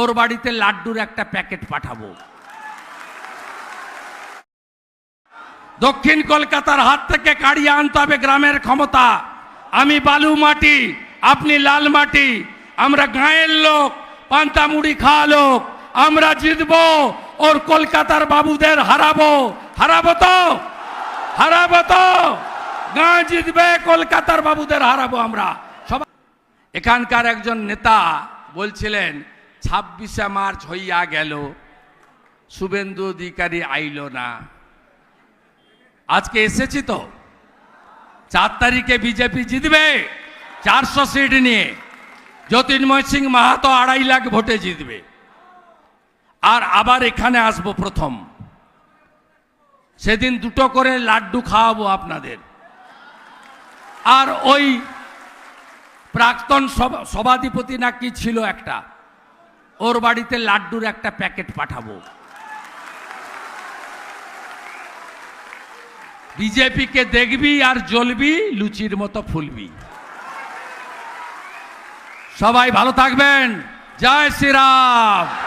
ওর বাড়িতে লাড্ডুর একটা প্যাকেট পাঠাবো। দক্ষিণ কলকাতার হাত থেকে কাড়িয়ে আনতে হবে গ্রামের ক্ষমতা। আমি বালু মাটি, আপনি লাল মাটি। আমরা গাঁয়ের লোক, পান্তা মুড়ি খাওয়া লোক। আমরা জিতবো, ওর কলকাতার বাবুদের হারাবো। হারাবো তো? হারাবো তো? গাঁ জিতবে, কলকাতার বাবুদের হারাবো আমরা। সবাই এখানকার একজন নেতা বলছিলেন ছাব্বিশে মার্চ হইয়া গেল। শুভেন্দু অধিকারী আইল না। আজকে এসেছি তো। চার তারিখে বিজেপি জিতবে, চারশো সিট নিয়ে। জ্যোতির্ময় সিং মাহাতো আড়াই লাখ ভোটে জিতবে। আর আবার এখানে আসব প্রথম। সেদিন দুটো করে লাড্ডু খাওয়াবো আপনাদের। আর ওই প্রাক্তন সভা- সভাধিপতি নাকি ছিল একটা? ওর বাড়িতে লাড্ডুর একটা প্যাকেট পাঠাবো। বিজেপিকে দেখবি আর জ্বলবি, লুচির মতো ফুলবি। সবাই ভালো থাকবেন। জয় শ্রীরাম।